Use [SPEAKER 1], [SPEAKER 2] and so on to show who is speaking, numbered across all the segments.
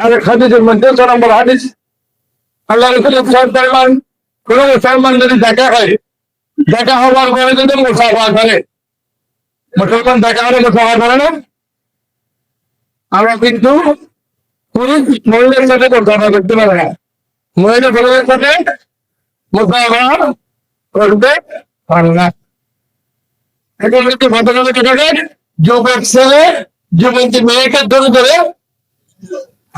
[SPEAKER 1] আর হাদিসের মধ্যে ছ নম্বর হাদিস। আল্লাহ রসুল সাল্লাম কোন মুসলমান যদি দেখা হয়, দেখা হওয়ার পরে যদি মুসাফা করে। মুসলমান দেখা হলে মুসাফা করে না? আমরা কিন্তু পুরুষ মহিলার সাথে মুসাফা করতে পারে না। মহিলা পুরুষের সাথে মুসাফা করতে পারে না। এখন একটু ঘটনা ঘটে যুবক ছেলে মেয়েকে ধরে ধরে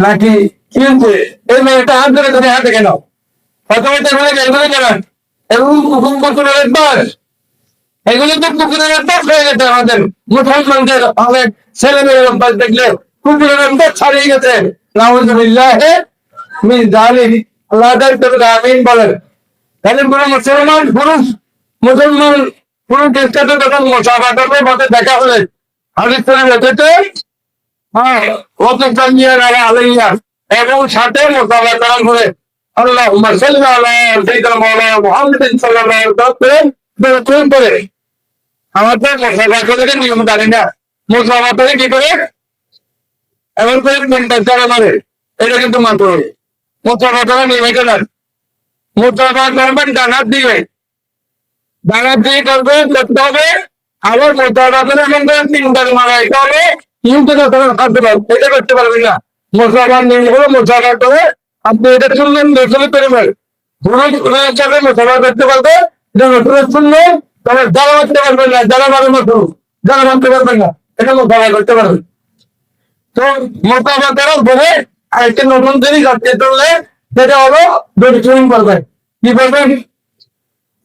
[SPEAKER 1] নাকি কি হচ্ছে এই মেয়েটা হাত ধরে ধরে হাঁটে কেন প্রথমে এগুলো কেন এবং হুকুম করতে একবার এগুলো তো কুকুরের অভ্যাস হয়ে গেছে আমাদের। মুসলমানদের অনেক ছেলে মেয়ের অভ্যাস দেখলে কুকুরের অভ্যাস ছাড়িয়ে গেছে। নাউজুবিল্লাহ মিন জালিম আল্লাহ তাআলা আমিন বলেন। তাহলে পুরো মুসলমান, পুরুষ, মুসলমান পুরো দেশটা তো তখন মুসাফা করবে দেখা হলে হাদিস বেঁচেছে হ্যাঁ অত কাঞ্জিয়া রালা আলাইয়া এবং সাথে মুসাফা করার পরে আল্লাহ সাল্লি আলা সাইয়্যিদিনা মাওলানা মুহাম্মাদিন সাল্লাল্লাহু আলাইহি ওয়াসাল্লাম বেরোতেন করে আমাদের মুসাফা করে নিয়ম জানি না। মুসাফা করে কি করে? এমন করে মেনটেন করে মারে। এটা হবে। আবার মনে হবে পারবেন এটা করতে পারবেন না মুসাফা নিয়ম করে মুসাফা করে আপনি এটা শুনলেন দর্শনে পেরেবেন করতে পারবে এটা নতুন মারতে পারবেন না যারা মারে মাত্র যারা মারতে পারবেন না এটা করতে পারবেন তো মোকাবেলা করার পরে আরেকটা নতুন জিনিস চললে সেটা হলো দড়ি করবেন কি করবেন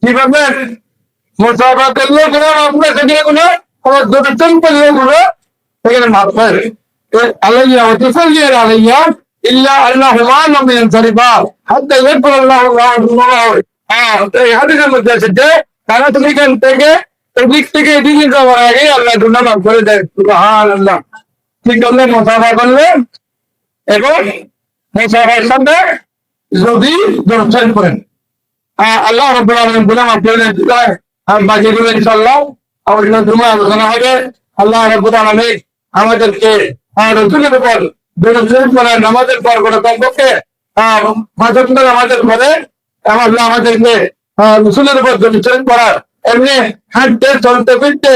[SPEAKER 1] কি করবেন করলে আপনার সেখানে কোনো কোনো দড়ি সুইং করলে কোনো সেখানে পাবে আলাইয়া ওয়াতাসাল্লিয়া আলাইয়া ইল্লা আল্লাহুমা লাম ইয়ানসারিফা হাত্তা ইয়াকবুল আল্লাহু আল্লাহু হ্যাঁ এই হাদিসের মধ্যে তুমি এখান থেকে এদিক থেকে এদিকে যাওয়ার আগে আল্লাহ দুনা মাফ করে দেয় সুবহান আল্লাহ ঠিক করলে মোসাফা করলে এবং মোসাফার সাথে যদি আল্লাহ রব্বুল আলামিন গুনাহ মাফ করে দিলায় আর বাকিগুলো ইনশাআল্লাহ আমাদের জুমা আলোচনা হবে আল্লাহ রব্বুল আমাদেরকে রসুলের উপর পড়ে নামাজের পর করে কমপক্ষে আহ, আমাদের ঘরে আমাদেরকে রসুলের উপর দরুদ করার এমনি হাঁটতে চলতে ফিরতে